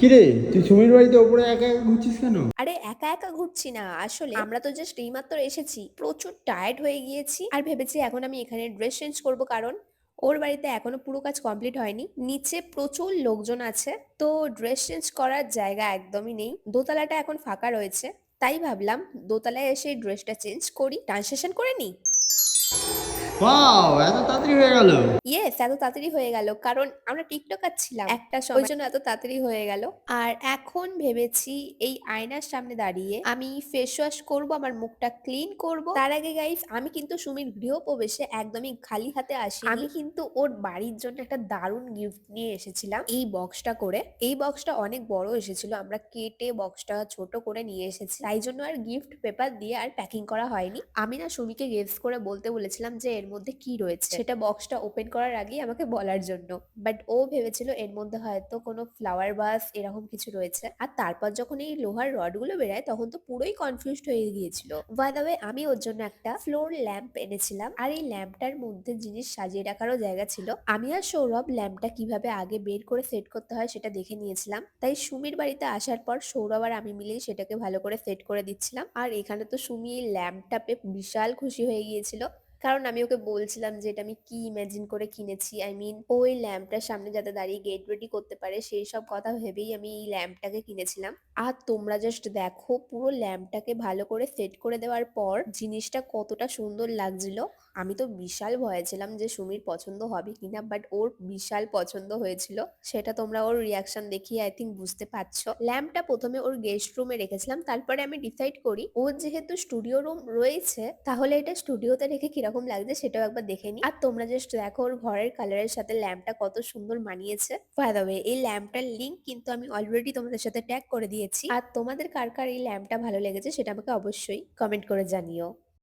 কিরে, তুই সুমির বাড়িতে ওপরে একা একা ঘুরছিস কেন? আরে, একা একা ঘুরছি না। আসলে আমরা তো জাস্ট এইমাত্র এসেছি। প্রচুর টায়ার্ড হয়ে গিয়েছি আর ভেবেছি এখন আমি এখানে ড্রেস চেঞ্জ করব কারণ ওর বাড়িতে এখনও পুরো কাজ কমপ্লিট হয়নি। নিচে প্রচুর লোকজন আছে, তো ড্রেস চেঞ্জ করার জায়গা একদমই নেই। দোতলাটা এখন ফাঁকা রয়েছে, তাই ভাবলাম দোতলায় এসে ড্রেসটা চেঞ্জ করি। ট্রান্সলেশন করে নিই। ওয়াও এত তাড়াতাড়ি হয়ে গেল। ইয়েস এত তাড়াতাড়ি হয়ে গেল। কারণ আমরা টিকটকার ছিলাম। একটা সময়। জন্য এত তাড়াতাড়ি হয়ে গেল। আর এখন ভেবেছি এই আয়নার সামনে দাঁড়িয়ে আমি ফেস ওয়াশ করব আমার মুখটা ক্লিন করব। তার আগে গাইস আমি কিন্তু সুমির গৃহ প্রবেশে একদমই খালি হাতে আসি আমি কিন্তু ওর বাড়ির জন্য একটা দারুণ গিফট নিয়ে এসেছিলাম। এই বক্সটা করে। এই বক্সটা অনেক বড় এসেছিল। আমরা কেটে বক্সটা ছোট করে নিয়ে এসেছি। তাই জন্য আর গিফট পেপার দিয়ে আর প্যাকিং করা হয়নি। আমি না সুমিকে গেস করে বলতে বলেছিলাম যে এর মধ্যে কি রয়েছে? সেটা বক্সটা ওপেন করার আগেই আমাকে বলার জন্য। বাট ও ভেবেছিল এর মধ্যে হয়তো কোনো ফ্লাওয়ার বাস এরকম কিছু রয়েছে। আর তারপর যখন এই লোহার রডগুলো বেরায়, তখন তো পুরোই কনফিউজড হয়ে গিয়েছিল। বাই দ্য ওয়ে আমি ওর জন্য একটা ফ্লোর ল্যাম্প এনেছিলাম। আর এই ল্যাম্পটার মধ্যে জিনিস সাজিয়ে রাখারও জায়গা ছিল। আমি আর সৌরভ ল্যাম্পটা কীভাবে আগে বের করে সেট করতে হয় সেটা দেখে নিয়েছিলাম। তাই সুমির বাড়িতে আসার পর সৌরভ আর আমি মিলেই সেটাকে ভালো করে সেট করে দিচ্ছিলাম। আর এখানে তো সুমি ল্যাম্পটা পেয়ে বিশাল খুশি হয়ে গিয়েছিল। কারণ আমি ওকে বলছিলাম যে, এটা আমি কি ইমাজিন করে কিনেছি? আই মিন ওই ল্যাম্পটার সামনে যাতে দাঁড়িয়ে গেট রেডি করতে পারে, সেই সব কথা ভেবেই আমি এই ল্যাম্পটাকে কিনেছিলাম। আর তোমরা জাস্ট দেখো, পুরো ল্যাম্পটাকে ভালো করে সেট করে দেওয়ার পর জিনিসটা কতটা সুন্দর লাগছিল। আমি তো বিশাল ভয়ে ছিলাম যে, সুমির পছন্দ হবে কিনা বাট ওর বিশাল পছন্দ হয়েছিল। সেটা তোমরা ওর রিয়াকশন দেখিয়ে আই থিঙ্ক বুঝতে পারছ। ল্যাম্পটা প্রথমে ওর গেস্ট রুমে রেখেছিলাম, তারপরে আমি ডিসাইড করি, ওর যেহেতু স্টুডিও রুম রয়েছে, তাহলে এটা স্টুডিওতে রেখে কীরকম লাগছে সেটাও একবার দেখে নিই। আর তোমরা জাস্ট দেখো ওর ঘরের কালারের সাথে ল্যাম্পটা কত সুন্দর মানিয়েছে। ওয়ে এই ল্যাম্পটার লিঙ্ক কিন্তু আমি অলরেডি তোমাদের সাথে ট্যাগ করে দিয়েছি। আর তোমাদের কার কার এই ল্যাম্পটা ভালো লেগেছে সেটা আমাকে অবশ্যই কমেন্ট করে জানিও।